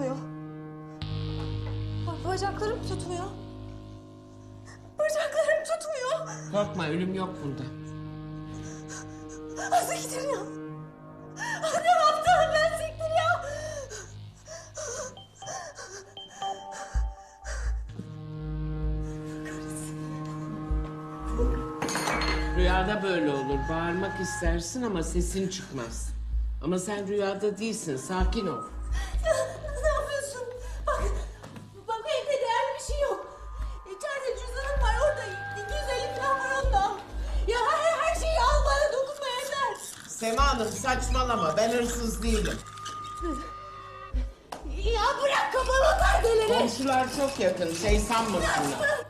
tutmuyor. Ba- Bacaklarım tutmuyor. Bacaklarım tutmuyor. Korkma ölüm yok bunda. Ah, Siktir ya. Ne yaptım ben siktir ya. Rüyada böyle olur. Bağırmak istersin ama sesin çıkmaz. Ama sen rüyada değilsin. Sakin ol. Sema Hanım saçmalama. Ben hırsız değilim. Ya bırak kafama perdeleri. Komşular çok yakın. Şey sanmasınlar.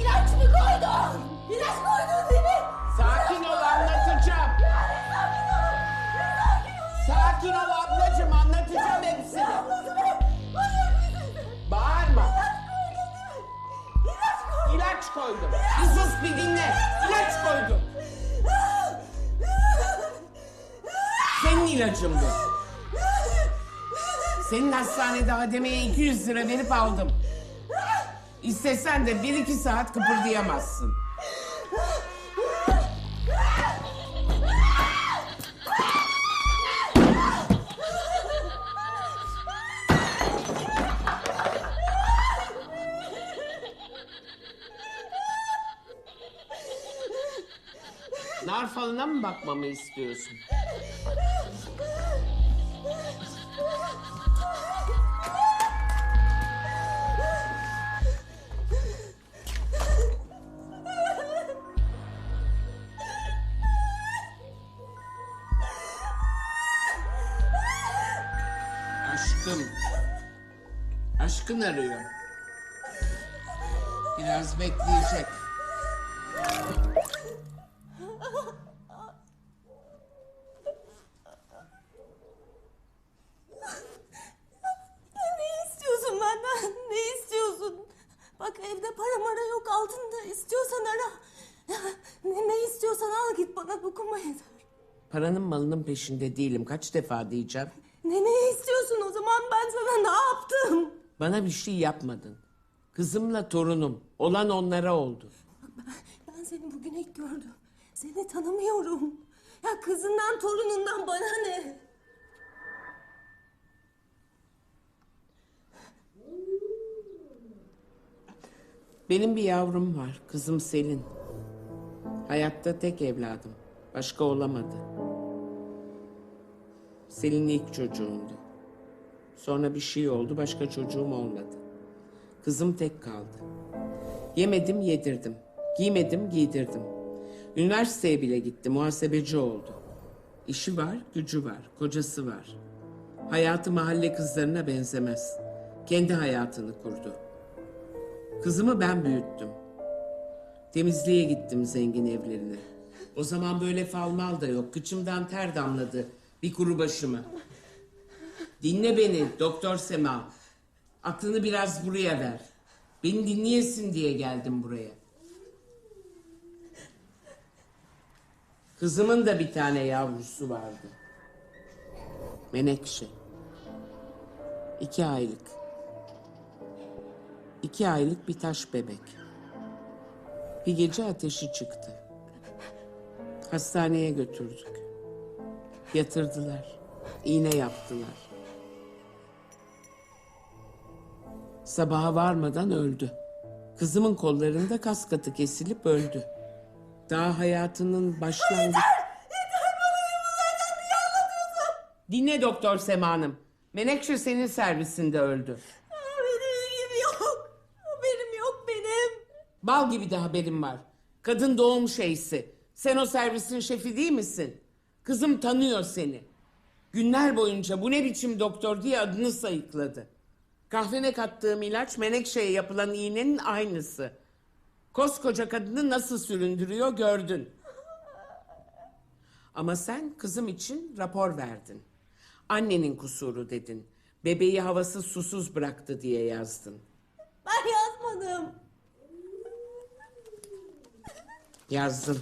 İlaç mı koydun? İlaç koydun değil mi? Sakin ol anlatacağım. Sakin ol ablacığım Senin ilacın bu. Senin hastanede Hademe'ye 200 lira verip aldım. İstesen de bir iki saat kıpırdayamazsın. Nar falına mı bakmamı istiyorsun? Aşkım. Aşkın arıyor. Biraz bekleyecek. Ne istiyorsun benden? Ne istiyorsun? Bak evde para mara yok altında. İstiyorsan ara. Ne, ne istiyorsan al git bana dokunma yeter. Paranın malının peşinde değilim. Kaç defa diyeceğim. Ne ne istiyorsun o zaman ben sana ne yaptım? Bana bir şey yapmadın. Kızımla torunum. Olan onlara oldu. Ben seni bugün ilk gördüm. Seni tanımıyorum. Ya kızından torunundan bana ne? Benim bir yavrum var. Kızım Selin. Hayatta tek evladım. Başka olamadı. Selin ilk çocuğumdu. Sonra bir şey oldu. Başka çocuğum olmadı. Kızım tek kaldı. Yemedim yedirdim. Giymedim giydirdim. Üniversiteye bile gitti. Muhasebeci oldu. İşi var, gücü var, kocası var. Hayatı mahalle kızlarına benzemez. Kendi hayatını kurdu. Kızımı ben büyüttüm. Temizliğe gittim zengin evlerine. O zaman böyle fal mal da yok. Kıçımdan ter damladı. Bir kuru başıma. Dinle beni Doktor Sema. Aklını biraz buraya ver. Beni dinleyesin diye geldim buraya. Kızımın da bir tane yavrusu vardı. Menekşe. İki aylık. İki aylık bir taş bebek. Bir gece ateşi çıktı. Hastaneye götürdük. Yatırdılar. İğne yaptılar. Sabaha varmadan öldü. Kızımın kollarında kas katı kesilip öldü. Daha hayatının başlangıcı... Dinle Doktor Sema Hanım. Menekşe senin servisinde öldü. Aa, Benim ilgim yok. Haberim yok benim. Bal gibi de haberim var. Kadın doğum şeysi. Sen o servisin şefi değil misin? Kızım tanıyor seni. Günler boyunca bu ne biçim doktor diye adını sayıkladı. Kahvene kattığım ilaç Menekşe'ye yapılan iğnenin aynısı. Koskoca kadını nasıl süründürüyor gördün. Ama sen kızım için rapor verdin. Annenin kusuru dedin. Bebeği havasız susuz bıraktı diye yazdın. Ben yazmadım. Yazdım.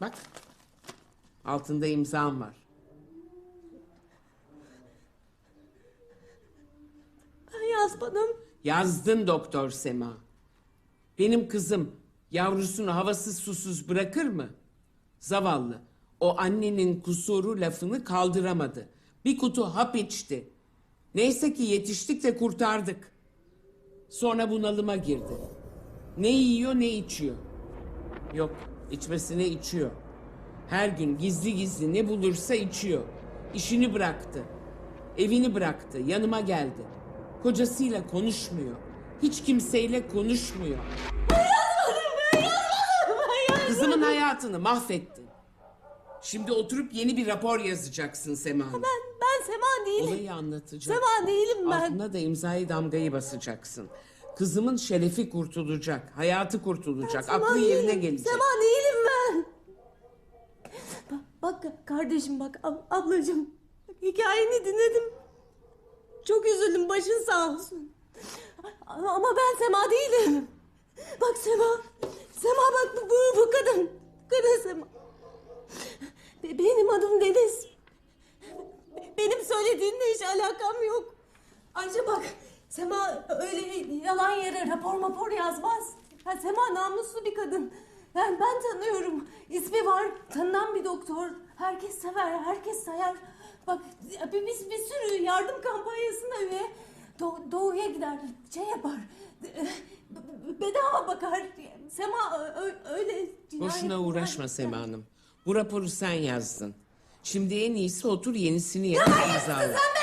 Bak. Altında imzam var. Ben Yazmadım. Yazdın doktor Sema. Benim kızım yavrusunu havasız susuz bırakır mı? Zavallı. O annenin kusuru lafını kaldıramadı. Bir kutu hap içti. Neyse ki yetiştik de kurtardık. Sonra bunalıma girdi. Ne yiyor ne içiyor. Yok içmesine içiyor. Her gün gizli gizli ne bulursa içiyor. İşini bıraktı. Evini bıraktı. Yanıma geldi. Kocasıyla konuşmuyor. Hiç kimseyle konuşmuyor. Kızımın hayatını mahvettin. Şimdi oturup yeni bir rapor yazacaksın Sema Hanım. Ben, ben Sema değilim. Olayı anlatacağım. Sema değilim ben. Altına da imzayı damgayı basacaksın. Kızımın şerefi kurtulacak. Hayatı kurtulacak. Sema aklı yerine değilim. gelecek. Sema değilim ben. Bak, bak kardeşim bak ab- ablacığım. Bak, hikayeni dinledim. Çok üzüldüm başın sağ olsun. Ama, ama ben Sema değilim. Bak Sema. Sema bak bu, bu, bu kadın. Kadın Sema. Be- Benim adım Deniz. Be- Benim söylediğinle hiç alakam yok. Ayrıca bak Sema öyle yere rapor mapor yazmaz. Ha, Sema namuslu bir kadın. Ben, ben tanıyorum. İsmi var. Tanınan bir doktor. Herkes sever, herkes sayar. Bak biz bir sürü yardım kampanyasına üye. Do- doğuya gider, şey yapar. Bedava bakar. Sema öyle... Boşuna uğraşma Sema Hanım. Bu raporu sen yazdın. Şimdi en iyisi otur yenisini yap imzala. Sen